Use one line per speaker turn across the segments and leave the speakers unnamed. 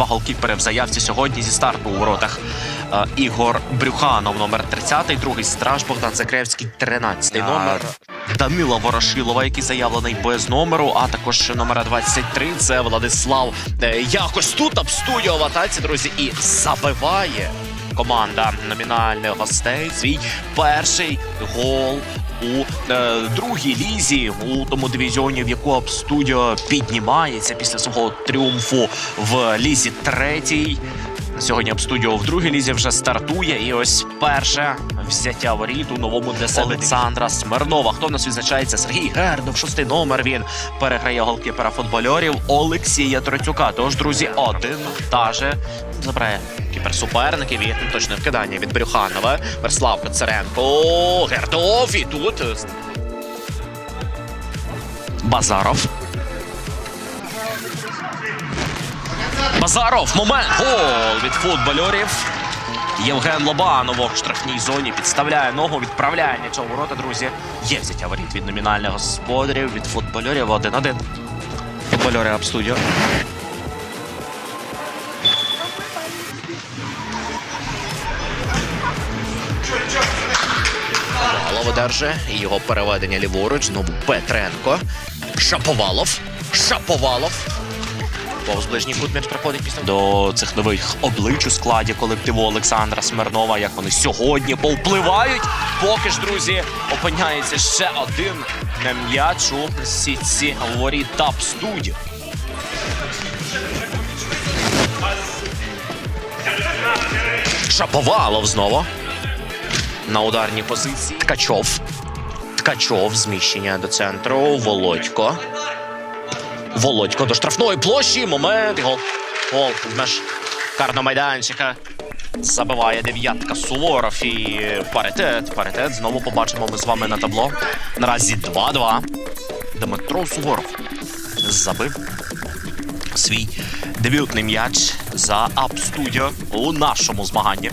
Два голкіпери в заявці сьогодні зі старту у воротах. Е, Ігор Брюханов, номер 30, другий страж Богдан Закревський, 13 номер. Данила Ворошилова, який заявлений без номеру, а також номера 23 це Владислав. Е, Якось тут об студіо в атаці, друзі, і забиває команда номінальних гостей свій перший гол у е, другій лізі у тому дивізіоні, в яку Абстудіо піднімається після свого тріумфу в лізі третій. Сьогодні Абстудіо в другій лізі вже стартує. І ось перше взяття воріт у новому для себе Олександра Смирнова. Хто в нас відзначається? Сергій Гердов, шостий номер. Він переграє голкіпера футбольорів Олексія Троцюка. Тож, друзі, один та же забирає кіпер суперників і точне вкидання від Брюханова. Верслав Коцаренко. Гердов і тут. Базаров. Базаров. Момент. Гол від футбольорів. Євген Лобанов в штрафній зоні підставляє ногу, відправляє м'яч у ворота, друзі. Є взяття воріт від номінальних господарів, від футбольорів 1-1. Футбольори Абстудіо. Голова держи його переведення ліворуч. Знову Петренко. Шаповалов. Шаповалов. Повз ближній кут м'яч проходить після до цих нових облич у складі колективу Олександра Смирнова. Як вони сьогодні повпливають. Поки ж, друзі, опиняється ще один на м'яч сітці воріт Тап Студіо. Шаповалов знову. На ударній позиції. Ткачов. Ткачов. Зміщення до центру. Володько. Володько до штрафної площі. Момент. і Гол. Гол. меж карного майданчика. Забиває дев'ятка Суворов і паритет. Паритет. Знову побачимо ми з вами на табло. Наразі 2-2. Дмитро Суворов забив свій дебютний м'яч за Апстудіо у нашому змаганні.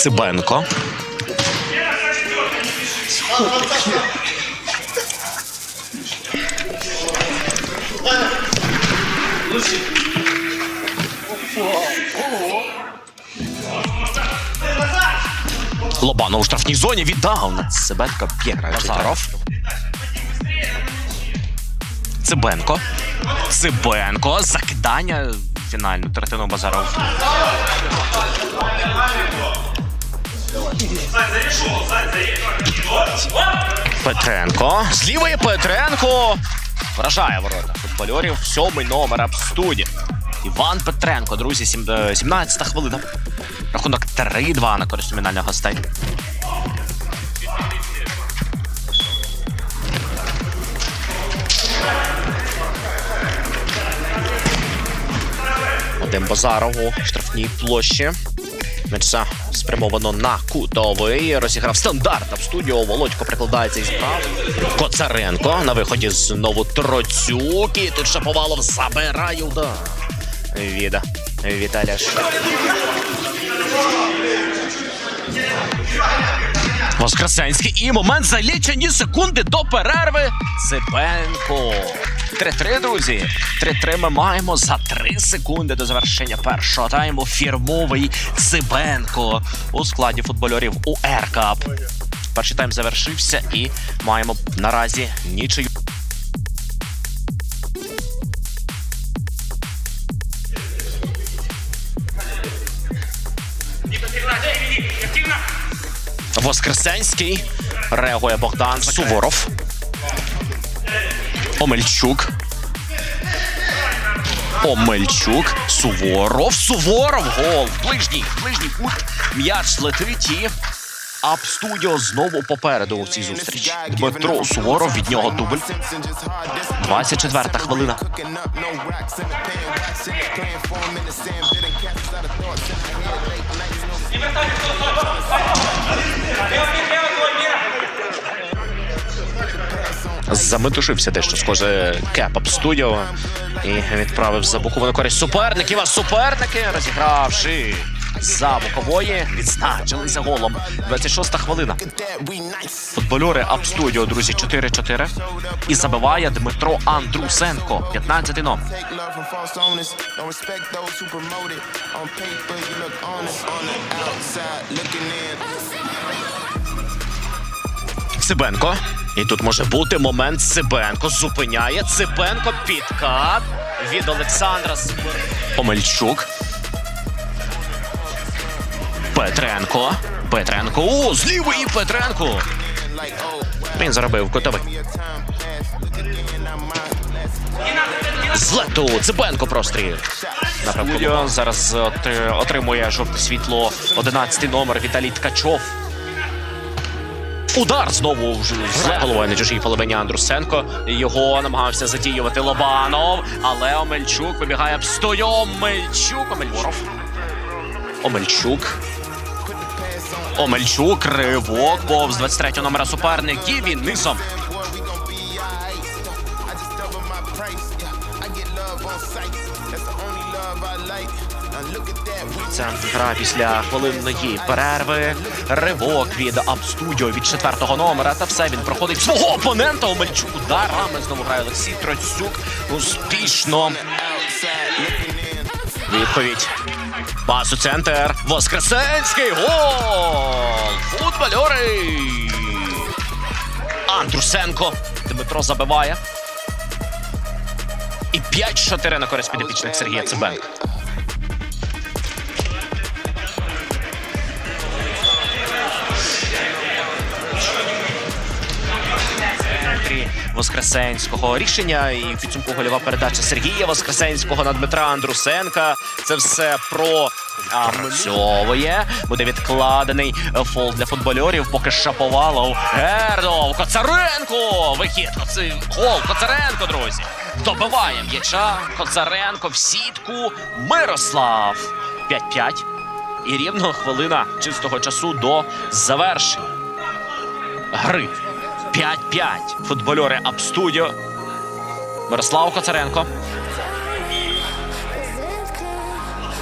Цибенко. Лобанов у штрафній зоні віддав на Цибенко. П'єра Базаров. Цибенко. Цибенко. Закидання. Фінальну третину Базаров. Петренко. З лівої Петренко. Вражає ворота футбольорів. Сьомий номер Абстуді. Іван Петренко, друзі, сім- е, 17 хвилина. Рахунок 3-2 на користь номінальних гостей. Один штрафній площі. М'яча спрямовано на кутовий. Розіграв стандарт в студіо. Володько прикладається із прав. Коцаренко на виході знову Троцюк. І тут Шаповалов забирає удар. Від Віталія Ш. Воскресенський і момент за лічені секунди до перерви. Цибенко. 3-3, друзі. 3-3 ми маємо за 3 секунди до завершення першого тайму. Фірмовий Цибенко у складі футбольорів у Еркап. Перший тайм завершився і маємо наразі нічию. Воскресенський. Реагує Богдан Суворов. Омельчук. Омельчук. Суворов. Суворов. Гол. Ближній. Ближній кут. М'яч летить і. Апстудіо знову попереду у цій зустрічі. Дмитро Суворов від нього дубль. 24 хвилина. Заметушився дещо схоже Кепап студіо і відправив за бокову на користь суперників. А суперники, розігравши за бокової, відзначилися голом. 26-та хвилина. Футбольори Апстудіо, друзі, 4-4. І забиває Дмитро Андрусенко, 15-й номер. Цибенко. І тут може бути момент Цибенко. Зупиняє Цибенко підкат від Олександра Омельчук. Петренко. Петренко. О, з лівої Петренко. Він заробив кутовий.
your time pass. Look again, I'm mine.
З лету Цибенко простріл. Напевно, зараз е, отримує жовте світло 11 номер Віталій Ткачов. Удар знову вже з головою на чужій половині Андрусенко. Його намагався задіювати Лобанов, але Омельчук вибігає стою. Омельчук, Омельворов. Омельчук. Омельчук, ривок, повз 23 номера суперників і низом.
Like.
Ця гра після хвилинної перерви. Ривок від Абстудіо від четвертого номера. Та все він проходить свого опонента. Омельчук ударами. Знову грає Олексій Троцюк. Успішно. Відповідь. Пас у центр. Воскресенський гол! Футбольори! Андрусенко. Дмитро забиває. І 5-4 на користь підопічних Сергія Цибенка. Центрі Воскресенського. Рішення і підсумку гольова передача Сергія Воскресенського на Дмитра Андрусенка. Це все про а, працьовує. Буде відкладений фол для футбольорів. Поки Шаповалов. Гердов. Коцаренко. Вихід. Коци... Гол. Коцаренко, друзі. Добиває м'яча. Коцаренко в сітку. Мирослав. 5-5. І рівно хвилина чистого часу до завершення гри. 5-5. Футбольори Апстудіо. Мирослав Коцаренко.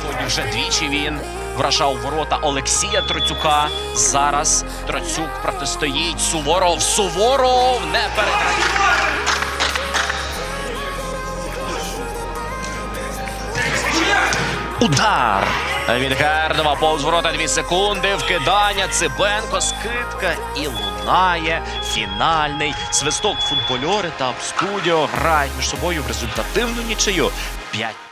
Сьогодні вже двічі він вражав ворота Олексія Троцюка. Зараз Троцюк протистоїть Суворов. Суворов не переграє. Удар від Гердова повз ворота 2 секунди. Вкидання Цибенко, скидка і лунає фінальний свисток. Футбольори та студіо грають між собою в результативну нічию 5